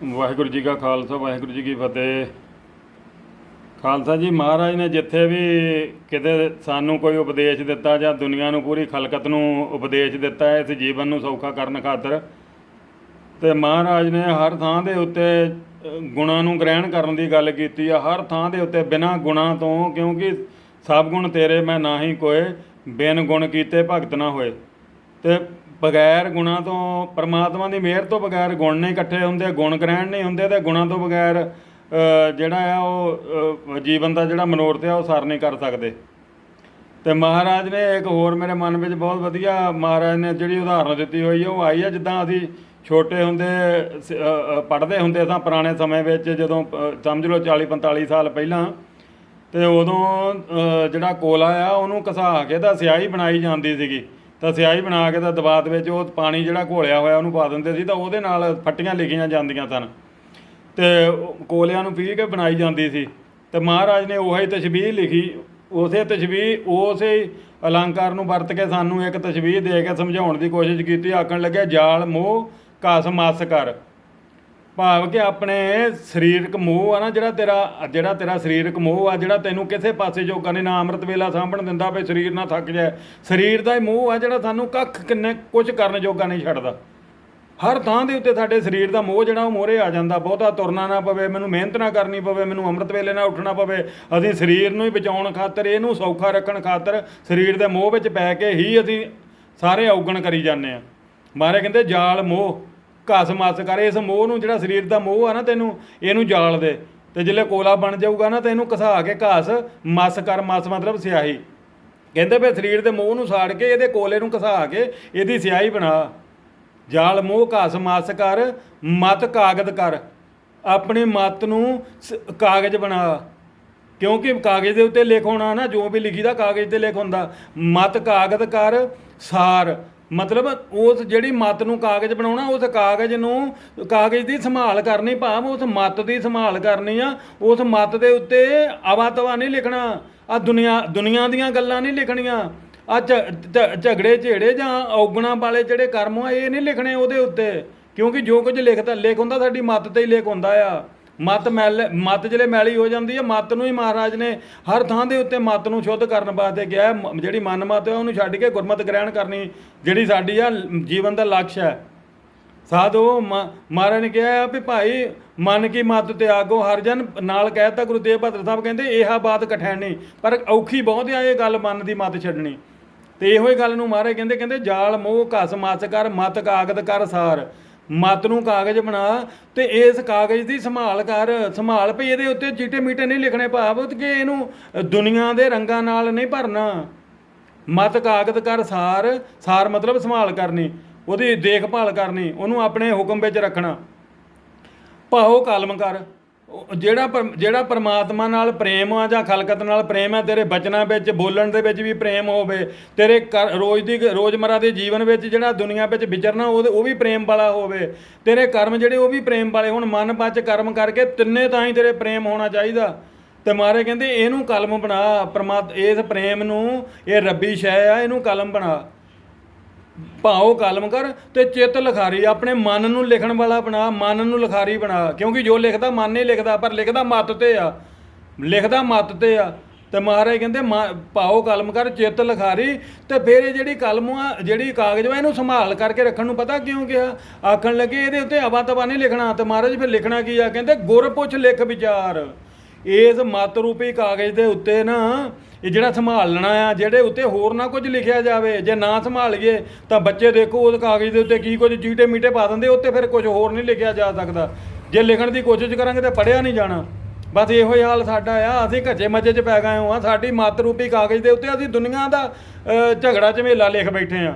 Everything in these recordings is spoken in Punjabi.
ਵਾਹਿਗੁਰੂ ਜੀ ਕਾ ਖਾਲਸਾ, ਵਾਹਿਗੁਰੂ ਜੀ ਕੀ ਫਤਿਹ। ਖਾਲਸਾ ਜੀ ਮਹਾਰਾਜ ਨੇ ਜਿੱਥੇ ਵੀ ਕਿਤੇ ਸਾਨੂੰ ਕੋਈ ਉਪਦੇਸ਼ ਦਿੱਤਾ ਜਾਂ ਦੁਨੀਆ ਨੂੰ ਪੂਰੀ ਖਲਕਤ ਨੂੰ ਉਪਦੇਸ਼ ਦਿੱਤਾ ਹੈ, ਇਸ ਜੀਵਨ ਨੂੰ ਸੌਖਾ ਕਰਨ ਖਾਤਰ, ਤੇ ਮਹਾਰਾਜ ਨੇ ਹਰ ਥਾਂ ਦੇ ਉੱਤੇ ਗੁਣਾਂ ਨੂੰ ਗ੍ਰਹਿਣ ਕਰਨ ਦੀ ਗੱਲ ਕੀਤੀ ਆ। ਹਰ ਥਾਂ ਦੇ ਉੱਤੇ ਬਿਨਾਂ ਗੁਣਾਂ ਤੋਂ, ਕਿਉਂਕਿ ਸਭ ਗੁਣ ਤੇਰੇ, ਮੈਂ ਨਾਹੀ ਕੋਏ, ਬਿਨ ਗੁਣ ਕੀਤੇ ਭਗਤ ਨਾ ਹੋਏ। ਤੇ ਬਗੈਰ ਗੁਣਾਂ ਤੋਂ, ਪਰਮਾਤਮਾ ਦੀ ਮਿਹਰ ਤੋਂ ਬਗੈਰ ਗੁਣ ਨਹੀਂ ਇਕੱਠੇ ਹੁੰਦੇ, ਗੁਣ ਗ੍ਰਹਿਣ ਨਹੀਂ ਹੁੰਦੇ, ਤੇ ਗੁਣਾਂ ਤੋਂ ਬਗੈਰ ਜਿਹੜਾ ਆ ਉਹ ਜੀਵਨ ਦਾ ਜਿਹੜਾ ਮਨੋਰਥ ਆ, ਉਹ ਸਰ ਨਹੀਂ ਕਰ ਸਕਦੇ। ਤੇ ਮਹਾਰਾਜ ਨੇ ਇੱਕ ਹੋਰ ਮੇਰੇ ਮਨ ਵਿੱਚ ਬਹੁਤ ਵਧੀਆ ਮਹਾਰਾਜ ਨੇ ਜਿਹੜੀ ਉਦਾਹਰਨ ਦਿੱਤੀ ਹੋਈ ਹੈ ਉਹ ਆਈ ਹੈ ਜਿੱਦਾਂ ਅਸੀਂ ਛੋਟੇ ਹੁੰਦੇ ਪੜ੍ਹਦੇ ਹੁੰਦੇ ਸਾਂ ਪੁਰਾਣੇ ਸਮੇਂ ਵਿੱਚ, ਜਦੋਂ ਸਮਝ ਲਓ 40 45 ਸਾਲ ਪਹਿਲਾਂ, ਤੇ ਉਦੋਂ ਜਿਹੜਾ ਕੋਲਾ ਆ, ਉਹਨੂੰ ਘਸਾ ਕੇ ਤਾਂ ਸਿਆਹੀ ਬਣਾਈ ਜਾਂਦੀ ਸੀਗੀ। ਤਾਂ ਸਿਆਹੀ ਬਣਾ ਕੇ ਤਾਂ ਦਬਾਤ ਵਿੱਚ ਉਹ ਪਾਣੀ ਜਿਹੜਾ ਘੋਲਿਆ ਹੋਇਆ ਉਹਨੂੰ ਪਾ ਦਿੰਦੇ ਸੀ ਤਾਂ ਉਹਦੇ ਨਾਲ ਫੱਟੀਆਂ ਲਿਖੀਆਂ ਜਾਂਦੀਆਂ ਸਨ। ਤੇ ਕੋਲਿਆਂ ਨੂੰ ਪੀ ਕੇ ਬਣਾਈ ਜਾਂਦੀ ਸੀ। ਤੇ ਮਹਾਰਾਜ ਨੇ ਉਹੀ ਤਸ਼ਬੀਹ ਲਿਖੀ। ਉਸੇ ਤਸ਼ਬੀਹ, ਉਸੇ ਅਲੰਕਾਰ ਨੂੰ ਵਰਤ ਕੇ ਸਾਨੂੰ ਇੱਕ ਤਸ਼ਬੀਹ ਦੇ ਕੇ ਸਮਝਾਉਣ ਦੀ ਕੋਸ਼ਿਸ਼ ਕੀਤੀ। ਆਖਣ ਲੱਗਿਆ, ਜਾਲ, ਮੋਹ, ਘਸ, ਮਸ ਕਰ। ਭਾਵ ਕਿ ਆਪਣੇ ਸਰੀਰਕ ਮੋਹ ਆ ਨਾ, ਜਿਹੜਾ ਤੇਰਾ ਜਿਹੜਾ ਤੇਰਾ ਸਰੀਰਕ ਮੋਹ ਆ, ਜਿਹੜਾ ਤੈਨੂੰ ਕਿਸੇ ਪਾਸੇ ਜੋਗਾ ਨਹੀਂ ਨਾ ਅੰਮ੍ਰਿਤ ਵੇਲਾ ਸਾਂਭਣ ਦਿੰਦਾ ਵੀ ਸਰੀਰ ਨਾ ਥੱਕ ਜਾਏ। ਸਰੀਰ ਦਾ ਹੀ ਮੋਹ ਆ ਜਿਹੜਾ ਸਾਨੂੰ ਕੱਖ ਕਿੰਨੇ ਕੁਝ ਕਰਨ ਜੋਗਾ ਨਹੀਂ ਛੱਡਦਾ। ਹਰ ਥਾਂ ਦੇ ਉੱਤੇ ਸਾਡੇ ਸਰੀਰ ਦਾ ਮੋਹ ਜਿਹੜਾ ਉਹ ਮੋਹਰੇ ਆ ਜਾਂਦਾ। ਬਹੁਤਾ ਤੁਰਨਾ ਨਾ ਪਵੇ, ਮੈਨੂੰ ਮਿਹਨਤ ਨਾ ਕਰਨੀ ਪਵੇ, ਮੈਨੂੰ ਅੰਮ੍ਰਿਤ ਵੇਲੇ ਨਾ ਉੱਠਣਾ ਪਵੇ। ਅਸੀਂ ਸਰੀਰ ਨੂੰ ਹੀ ਬਚਾਉਣ ਖਾਤਰ, ਇਹਨੂੰ ਸੌਖਾ ਰੱਖਣ ਖਾਤਰ ਸਰੀਰ ਦੇ ਮੋਹ ਵਿੱਚ ਪੈ ਕੇ ਹੀ ਅਸੀਂ ਸਾਰੇ ਔਗਣ ਕਰੀ ਜਾਂਦੇ ਆ ਮਾਰੇ ਕਹਿੰਦੇ, ਜਾਲ ਮੋਹ ਘਸ ਮਸ ਕਰ, ਇਸ ਮੋਹ ਨੂੰ ਜਿਹੜਾ ਸਰੀਰ ਦਾ ਮੋਹ ਆ ਨਾ ਤੈਨੂੰ, ਇਹਨੂੰ ਜਾਲ ਦੇ। ਤੇ ਜਿੱਲੇ ਕੋਲਾ ਬਣ ਜਾਊਗਾ ਨਾ ਤੈਨੂੰ ਘਸਾ ਕੇ ਘਸ, ਮਸ ਕਰ, ਮਸ ਮਤਲਬ ਸਿਆਹੀ। ਕਹਿੰਦੇ ਵੀ ਸਰੀਰ ਦੇ ਮੋਹ ਨੂੰ ਸਾੜ ਕੇ ਇਹਦੇ ਕੋਲੇ ਨੂੰ ਘਸਾ ਕੇ ਇਹਦੀ ਸਿਆਹੀ ਬਣਾ। ਜਾਲ, ਮੋਹ, ਘਸ, ਮਸ ਕਰ, ਮਤ ਕਾਗਦ ਕਰ। ਆਪਣੀ ਮਤ ਨੂੰ ਸ- ਕਾਗਜ਼ ਬਣਾ। ਕਿਉਂਕਿ ਕਾਗਜ਼ ਦੇ ਉੱਤੇ ਲਿਖ ਹੋਣਾ ਨਾ, ਜੋ ਵੀ ਲਿਖੀਦਾ ਕਾਗਜ਼ ਤੇ ਲਿਖ ਹੁੰਦਾ। ਮਤ ਕਾਗਦ ਕਰ, ਸਾਰ। ਮਤਲਬ ਉਸ ਜਿਹੜੀ ਮਤ ਨੂੰ ਕਾਗਜ਼ ਬਣਾਉਣਾ, ਉਸ ਕਾਗਜ਼ ਨੂੰ ਕਾਗਜ਼ ਦੀ ਸੰਭਾਲ ਕਰਨੀ ਭਾਵ ਉਸ ਮਤ ਦੀ ਸੰਭਾਲ ਕਰਨੀ ਆ, ਉਸ ਮਤ ਦੇ ਉੱਤੇ ਆਵਾ ਤਵਾ ਨਹੀਂ ਲਿਖਣਾ ਆ ਦੁਨੀਆ ਦੁਨੀਆ ਦੀਆਂ ਗੱਲਾਂ ਨਹੀਂ ਲਿਖਣੀਆਂ ਆ ਝਗੜੇ ਝੇੜੇ ਜਾਂ ਔਗਣਾ ਵਾਲੇ ਜਿਹੜੇ ਕਰਮ ਆ, ਇਹ ਨਹੀਂ ਲਿਖਣੇ ਉਹਦੇ ਉੱਤੇ, ਕਿਉਂਕਿ ਜੋ ਕੁਝ ਲਿਖਦਾ ਲਿਖ ਹੁੰਦਾ, ਸਾਡੀ ਮਤ ਤੇ ਹੀ ਲਿਖ ਹੁੰਦਾ ਆ। ਮਤ ਮੈਲ, ਮਤ ਜਿਹੜੇ ਮੈਲੀ ਹੋ ਜਾਂਦੀ ਹੈ ਮਤ ਨੂੰ ਹੀ ਮਹਾਰਾਜ ਨੇ ਹਰ ਥਾਂ ਦੇ ਉੱਤੇ ਮਤ ਨੂੰ ਸ਼ੁੱਧ ਕਰਨ ਵਾਸਤੇ ਕਿਹਾ ਜਿਹੜੀ ਮਨ ਮਤ ਹੈ, ਉਹਨੂੰ ਛੱਡ ਕੇ ਗੁਰਮਤ ਗ੍ਰਹਿਣ ਕਰਨੀ ਜਿਹੜੀ ਸਾਡੀ ਆ ਜੀਵਨ ਦਾ ਲਕਸ਼ ਹੈ। ਸਾਧੋ ਮ- ਮਹਾਰਾਜ ਨੇ ਕਿਹਾ ਹੈ ਵੀ ਭਾਈ, ਮਨ ਕੀ ਮਤ ਤੇ ਆਗੋ, ਹਰ ਜਨ ਨਾਲ ਕਹਿਤਾ ਗੁਰੂ ਦੇਵ ਬਹਾਦਰ ਸਾਹਿਬ ਕਹਿੰਦੇ, ਇਹਾ ਬਾਤ ਕਠੈਣੀ ਪਰ ਔਖੀ ਬਹੁਤ ਆ ਇਹ ਗੱਲ ਮਨ ਦੀ ਮਤ ਛੱਡਣੀ। ਤੇ ਇਹੋ ਹੀ ਗੱਲ ਨੂੰ ਮਹਾਰਾਜ ਕਹਿੰਦੇ ਕਹਿੰਦੇ, ਜਾਲ ਮੋਹ ਘਸ ਮਸ ਕਰ, ਮਤ ਕਾਗਦ ਕਰ ਸਾਰ। ਮਤ ਨੂੰ ਕਾਗਜ਼ ਬਣਾ ਤੇ ਇਸ ਕਾਗਜ਼ ਦੀ ਸੰਭਾਲ ਕਰ, ਸੰਭਾਲ ਭਈ ਇਹਦੇ ਉੱਤੇ ਚੀਟੇ ਮੀਟੇ ਨਹੀਂ ਲਿਖਣੇ ਭਾਵ ਕਿ ਇਹਨੂੰ ਦੁਨੀਆ ਦੇ ਰੰਗਾਂ ਨਾਲ ਨਹੀਂ ਭਰਨਾ। ਮਤ ਕਾਗਜ਼ ਕਰ ਸਾਰ ਸਾਰ ਮਤਲਬ ਸੰਭਾਲ ਕਰਨੀ, ਉਹਦੀ ਦੇਖਭਾਲ ਕਰਨੀ, ਉਹਨੂੰ ਆਪਣੇ ਹੁਕਮ ਵਿੱਚ ਰੱਖਣਾ। ਭਾਉ ਕਲਮ ਕਰ। ਜਿਹੜਾ ਪਰ- ਜਿਹੜਾ ਪਰਮਾਤਮਾ ਨਾਲ ਪ੍ਰੇਮ ਆ ਜਾਂ ਖਲਕਤ ਨਾਲ ਪ੍ਰੇਮ ਹੈ ਤੇਰੇ ਬਚਨਾਂ ਵਿੱਚ, ਬੋਲਣ ਦੇ ਵਿੱਚ ਵੀ ਪ੍ਰੇਮ ਹੋਵੇ, ਤੇਰੇ ਕਰ- ਰੋਜ਼ ਦੀ ਰੋਜ਼ਮਰਾ ਦੇ ਜੀਵਨ ਵਿੱਚ ਜਿਹੜਾ ਦੁਨੀਆ ਵਿੱਚ ਵਿਚਰਨਾ ਉਹ ਉਹ ਵੀ ਪ੍ਰੇਮ ਵਾਲਾ ਹੋਵੇ। ਤੇਰੇ ਕਰਮ ਜਿਹੜੇ, ਉਹ ਵੀ ਪ੍ਰੇਮ ਵਾਲੇ ਹੁਣ। ਮਨ ਪੱਚ ਕਰਮ ਕਰਕੇ ਤਿੰਨੇ ਤਾਂ ਹੀ ਤੇਰੇ ਪ੍ਰੇਮ ਹੋਣਾ ਚਾਹੀਦਾ। ਤੇ ਮਾਰੇ ਕਹਿੰਦੇ, ਇਹਨੂੰ ਕਲਮ ਬਣਾ, ਪਰਮਾਤ, ਇਸ ਪ੍ਰੇਮ ਨੂੰ, ਇਹ ਰੱਬੀ ਸ਼ੈ ਆ, ਇਹਨੂੰ ਕਲਮ ਬਣਾ। ਭਾਉ ਕਲਮ ਕਰ ਤੇ ਚਿੱਤ ਲਿਖਾਰੀ, ਆਪਣੇ ਮਨ ਨੂੰ ਲਿਖਣ ਵਾਲਾ ਬਣਾ, ਮਨ ਨੂੰ ਲਖਾਰੀ ਬਣਾ। ਕਿਉਂਕਿ ਜੋ ਲਿਖਦਾ, ਮਨ ਨਹੀਂ ਲਿਖਦਾ, ਪਰ ਲਿਖਦਾ ਮਤ ਤੇ ਆ। ਲਿਖਦਾ ਮਤ ਤੇ ਆ। ਤੇ ਮਹਾਰਾਜ ਕਹਿੰਦੇ, ਮਾ- ਭਾਉ ਕਲਮ ਕਰ, ਚਿੱਤ ਲਿਖਾਰੀ। ਤੇ ਫਿਰ ਇਹ ਜਿਹੜੀ ਕਲਮ ਆ, ਜਿਹੜੀ ਕਾਗਜ਼ ਵਾ, ਇਹਨੂੰ ਸੰਭਾਲ ਕਰਕੇ ਰੱਖਣ ਨੂੰ ਪਤਾ ਕਿਉਂ ਕਿਹਾ? ਆਖਣ ਲੱਗੇ, ਇਹਦੇ ਉੱਤੇ ਅਵਾ ਤਵਾ ਨਹੀਂ ਲਿਖਣਾ। ਤੇ ਮਹਾਰਾਜ ਫਿਰ ਲਿਖਣਾ ਕੀ ਆ? ਕਹਿੰਦੇ ਗੁਰ ਪੁੱਛ ਲਿਖ ਵਿਚਾਰ। ਇਸ ਮਤ ਰੂਪੀ ਕਾਗਜ਼ ਦੇ ਉੱਤੇ ਨਾ ਇਹ ਜਿਹੜਾ ਸੰਭਾਲਣਾ ਆ, ਜਿਹੜੇ ਉੱਤੇ ਹੋਰ ਨਾ ਕੁਝ ਲਿਖਿਆ ਜਾਵੇ, ਜੇ ਨਾ ਸੰਭਾਲੀਏ, ਤਾਂ ਬੱਚੇ ਦੇਖੋ ਉਸ ਕਾਗਜ਼ ਦੇ ਉੱਤੇ ਕੀ ਕੁਝ ਚੀਟੇ ਮੀਟੇ ਪਾ ਦਿੰਦੇ, ਉੱਤੇ ਫਿਰ ਕੁਝ ਹੋਰ ਨਹੀਂ ਲਿਖਿਆ ਜਾ ਸਕਦਾ। ਜੇ ਲਿਖਣ ਦੀ ਕੋਸ਼ਿਸ਼ ਕਰਾਂਗੇ ਤਾਂ ਪੜਿਆ ਨਹੀਂ ਜਾਣਾ। ਬਸ ਇਹੋ ਹੀ ਹਾਲ ਸਾਡਾ ਆ, ਅਸੀਂ ਘੱਜੇ ਮੱਜੇ 'ਚ ਪੈ ਗਏ ਹਾਂ। ਸਾਡੀ ਮਤ ਰੂਪੀ ਕਾਗਜ਼ ਦੇ ਉੱਤੇ ਅਸੀਂ ਦੁਨੀਆ ਦਾ ਝਗੜਾ ਝਮੇਲਾ ਲਿਖ ਬੈਠੇ ਆ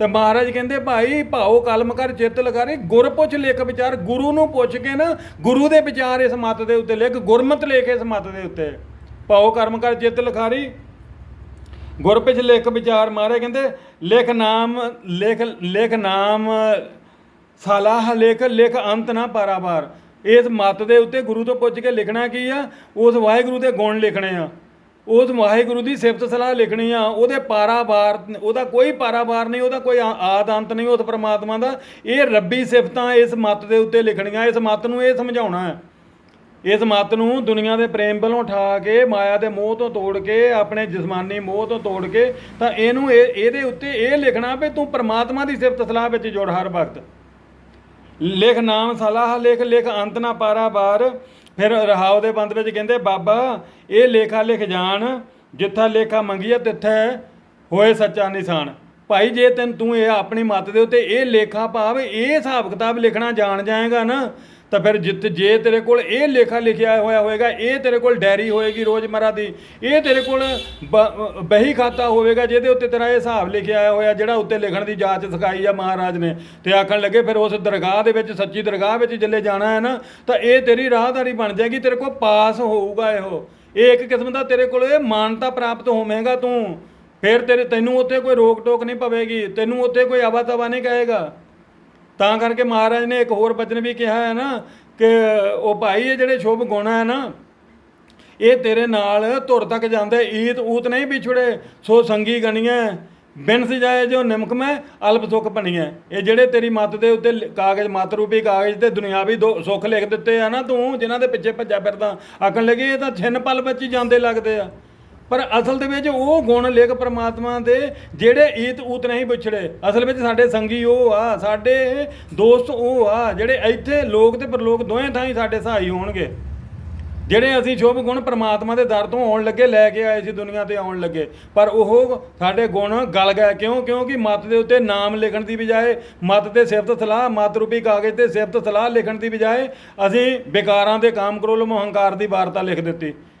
ਤੇ ਮਹਾਰਾਜ ਕਹਿੰਦੇ, ਭਾਈ, ਭਾਓ ਕਲਮ ਕਰ, ਚਿੱਤ ਲਗਾਰੇ ਗੁਰ ਪੁੱਛ ਲਿਖ ਵਿਚਾਰ, ਗੁਰੂ ਨੂੰ ਪੁੱਛ ਕੇ ਨਾ, ਗੁਰੂ ਦੇ ਵਿਚਾਰ ਇਸ ਮਤ ਦੇ ਉੱਤੇ ਲਿਖ, ਗੁਰਮਤ ਲਿਖ ਇਸ ਮਤ ਦੇ ਉੱਤੇ। ਭਾਓ ਕਰਮ ਕਰ ਜਿੱਤ ਲਖਾਰੀ। ਗੁਰ ਪਿਛ ਲਿਖ ਵਿਚਾਰ ਮਾਰੇ ਕਹਿੰਦੇ, ਲਿਖ ਨਾਮ, ਲਿਖ ਲਿਖ ਨਾਮ, ਸਲਾਹ ਲਿਖ ਲਿਖ ਅੰਤ ਨਾ ਪਾਰਾਵਾਰ ਇਸ ਮਤ ਦੇ ਉੱਤੇ ਗੁਰੂ ਤੋਂ ਪੁੱਛ ਕੇ ਲਿਖਣਾ ਕੀ ਆ? ਉਸ ਵਾਹਿਗੁਰੂ ਦੇ ਗੁਣ ਲਿਖਣੇ ਆ। ਉਸ ਵਾਹਿਗੁਰੂ ਦੀ ਸਿਫਤ ਸਲਾਹ ਲਿਖਣੀ ਆ। ਉਹਦੇ ਪਾਰਾਵਾਰ ਉਹਦਾ ਕੋਈ ਪਾਰਾਵਾਰ ਨਹੀਂ, ਉਹਦਾ ਕੋਈ ਆ- ਆਦ ਅੰਤ ਨਹੀਂ ਉਸ ਪਰਮਾਤਮਾ ਦਾ। ਇਹ ਰੱਬੀ ਸਿਫਤਾਂ ਇਸ ਮੱਤ ਦੇ ਉੱਤੇ ਲਿਖਣੀਆਂ, ਇਸ ਮੱਤ ਨੂੰ ਇਹ ਸਮਝਾਉਣਾ ਹੈ। ਇਸ ਮੱਤ ਨੂੰ ਦੁਨੀਆ ਦੇ ਪ੍ਰੇਮ ਵੱਲੋਂ ਉਠਾ ਕੇ, ਮਾਇਆ ਦੇ ਮੋਹ ਤੋਂ ਤੋੜ ਕੇ, ਆਪਣੇ ਜਿਸਮਾਨੀ ਮੋਹ ਤੋਂ ਤੋੜ ਕੇ, ਤਾਂ ਇਹਨੂੰ ਇਹ, ਇਹਦੇ ਉੱਤੇ ਇਹ ਲਿਖਣਾ ਵੀ ਤੂੰ ਪ੍ਰਮਾਤਮਾ ਦੀ ਸਿਫਤ ਸਲਾਹ ਵਿੱਚ ਜੋੜ ਹਰ ਵਕਤ। ਲਿਖ ਨਾਮ ਸਲਾਹ, ਲਿਖ ਲਿਖ ਅੰਤ ਨਾ ਪਾਰਾ ਬਾਰ। ਫਿਰ ਰਹਾਉ ਦੇ ਬੰਦ ਵਿੱਚ ਕਹਿੰਦੇ, ਬਾਬਾ, ਇਹ ਲੇਖਾ ਲਿਖ ਜਾਣ, ਜਿੱਥਾ ਲੇਖਾ ਮੰਗੀਏ ਤਿੱਥੇ ਹੋਏ ਸੱਚਾ ਨਿਸ਼ਾਨ। ਭਾਈ, ਜੇ ਤੈਨੂੰ ਤੂੰ ਇਹ ਆਪਣੀ ਮੱਤ ਦੇ ਉੱਤੇ ਇਹ ਲੇਖਾ ਭਾਵ ਇਹ ਹਿਸਾਬ ਕਿਤਾਬ ਲਿਖਣਾ ਜਾਣ ਜਾਏਗਾ ਨਾ ਤਾਂ ਫਿਰ ਜਿੱਤ ਜੇ ਤੇਰੇ ਕੋਲ ਇਹ ਲੇਖਾ ਲਿਖਿਆ ਹੋਇਆ ਹੋਵੇਗਾ, ਇਹ ਤੇਰੇ ਕੋਲ ਡੈਰੀ ਹੋਏਗੀ ਰੋਜ਼ਮਰਾ ਦੀ, ਇਹ ਤੇਰੇ ਕੋਲ ਬ- ਬਹੀ ਖਾਤਾ ਹੋਵੇਗਾ ਜਿਹਦੇ ਉੱਤੇ ਤੇਰਾ ਇਹ ਹਿਸਾਬ ਲਿਖਿਆ ਆਇਆ ਹੋਇਆ, ਜਿਹੜਾ ਉੱਤੇ ਲਿਖਣ ਦੀ ਜਾਂਚ ਸਿਖਾਈ ਆ ਮਹਾਰਾਜ ਨੇ। ਤੇ ਆਖਣ ਲੱਗੇ, ਫਿਰ ਉਸ ਦਰਗਾਹ ਦੇ ਵਿੱਚ, ਸੱਚੀ ਦਰਗਾਹ ਵਿੱਚ ਜਿੱਲੇ ਜਾਣਾ ਹੈ ਨਾ, ਤਾਂ ਇਹ ਤੇਰੀ ਰਾਹਦਾਰੀ ਬਣ ਜਾਏਗੀ, ਤੇਰੇ ਕੋਲ ਪਾਸ ਹੋਊਗਾ ਇਹੋ। ਇਹ ਇੱਕ ਕਿਸਮ ਦਾ ਤੇਰੇ ਕੋਲ ਇਹ ਮਾਨਤਾ ਪ੍ਰਾਪਤ ਹੋਵੇਗਾ ਤੂੰ। ਫਿਰ ਤੇਰੇ ਤੈਨੂੰ ਉੱਥੇ ਕੋਈ ਰੋਕ ਟੋਕ ਨਹੀਂ ਪਵੇਗੀ, ਤੈਨੂੰ ਉੱਥੇ ਕੋਈ ਆਵਾ ਤਵਾ ਨਹੀਂ ਕਹੇਗਾ। ਤਾਂ ਕਰਕੇ ਮਹਾਰਾਜ ਨੇ ਇੱਕ ਹੋਰ ਬਚਨ ਵੀ ਕਿਹਾ ਹੈ ਨਾ ਕਿ ਉਹ ਭਾਈ, ਇਹ ਜਿਹੜੇ ਸ਼ੁਭ ਗੁਣ ਹੈ ਨਾ, ਇਹ ਤੇਰੇ ਨਾਲ ਧੁਰ ਤੱਕ ਜਾਂਦੇ, ਈਤ ਊਤ ਨਹੀਂ ਵਿਛੜੇ, ਸੋ ਸੰਗੀ ਗਣੀਆਂ ਬਿਨ ਸਜਾਏ ਜੋ ਨਿਮਕ ਮੈਂ, ਅਲਪ ਸੁਖ ਬਣੀਆਂ ਇਹ ਜਿਹੜੇ ਤੇਰੀ ਮੱਤ ਦੇ ਉੱਤੇ ਕਾਗਜ਼, ਮੱਤ ਰੂਪੀ ਕਾਗਜ਼ ਤੇ ਦੁਨਿਆਵੀ ਦੋ ਸੁੱਖ ਲਿਖ ਦਿੱਤੇ ਆ ਨਾ ਤੂੰ, ਜਿਨ੍ਹਾਂ ਦੇ ਪਿੱਛੇ ਭੱਜਿਆ ਫਿਰਦਾ, ਆਖਣ ਲੱਗੇ ਇਹ ਤਾਂ ਛਿੰਨ ਪਲ ਵਿੱਚ ਹੀ ਜਾਂਦੇ ਲੱਗਦੇ ਆ। ਪਰ ਅਸਲ ਦੇ ਵਿੱਚ ਉਹ ਗੁਣ ਲਿਖ ਪ੍ਰਮਾਤਮਾ ਦੇ ਜਿਹੜੇ ਈਤ ਊਤ ਨਹੀਂ ਵਿਛੜੇ। ਅਸਲ ਵਿੱਚ ਸਾਡੇ ਸੰਗੀ ਉਹ ਆ, ਸਾਡੇ ਦੋਸਤ ਉਹ ਆ, ਜਿਹੜੇ ਇੱਥੇ ਲੋਕ ਤੇ ਪਰਲੋਕ ਦੋਵੇਂ ਥਾਂ ਹੀ ਸਾਡੇ ਸਹਾਈ ਹੋਣਗੇ। ਜਿਹੜੇ ਅਸੀਂ ਸ਼ੁਭ ਗੁਣ ਪ੍ਰਮਾਤਮਾ ਦੇ ਦਰ ਤੋਂ ਆਉਣ ਲੱਗੇ, ਲੈ ਕੇ ਆਏ ਸੀ ਦੁਨੀਆ ਤੇ ਆਉਣ ਲੱਗੇ। ਪਰ ਉਹ ਸਾਡੇ ਗੁਣ ਗਲ ਗਏ। ਕਿਉਂ? ਕਿਉਂਕਿ ਮੱਤ ਦੇ ਉੱਤੇ ਨਾਮ ਲਿਖਣ ਦੀ ਬਜਾਏ, ਮੱਤ ਤੇ ਸਿਫਤ ਸਲਾਹ, ਮੱਤ ਰੂਪੀ ਕਾਗਜ਼ ਤੇ ਸਿਫਤ ਸਲਾਹ ਲਿਖਣ ਦੀ ਬਜਾਏ, ਅਸੀਂ ਵਿਕਾਰਾਂ ਦੇ ਕਾਮ ਕ੍ਰੋਲ ਮੋਹੰਕਾਰ ਦੀ ਵਾਰਤਾ ਲਿਖ ਦਿੱਤੀ।